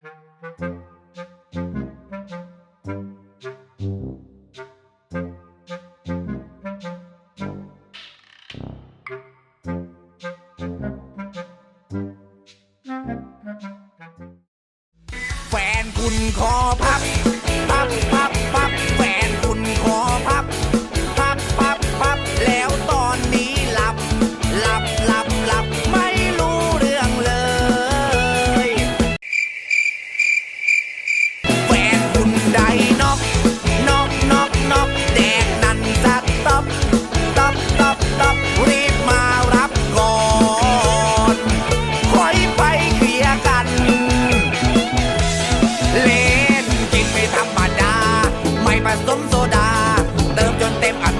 แฟนคุณขอพับ สมโซดา เติมจนเต็มอัด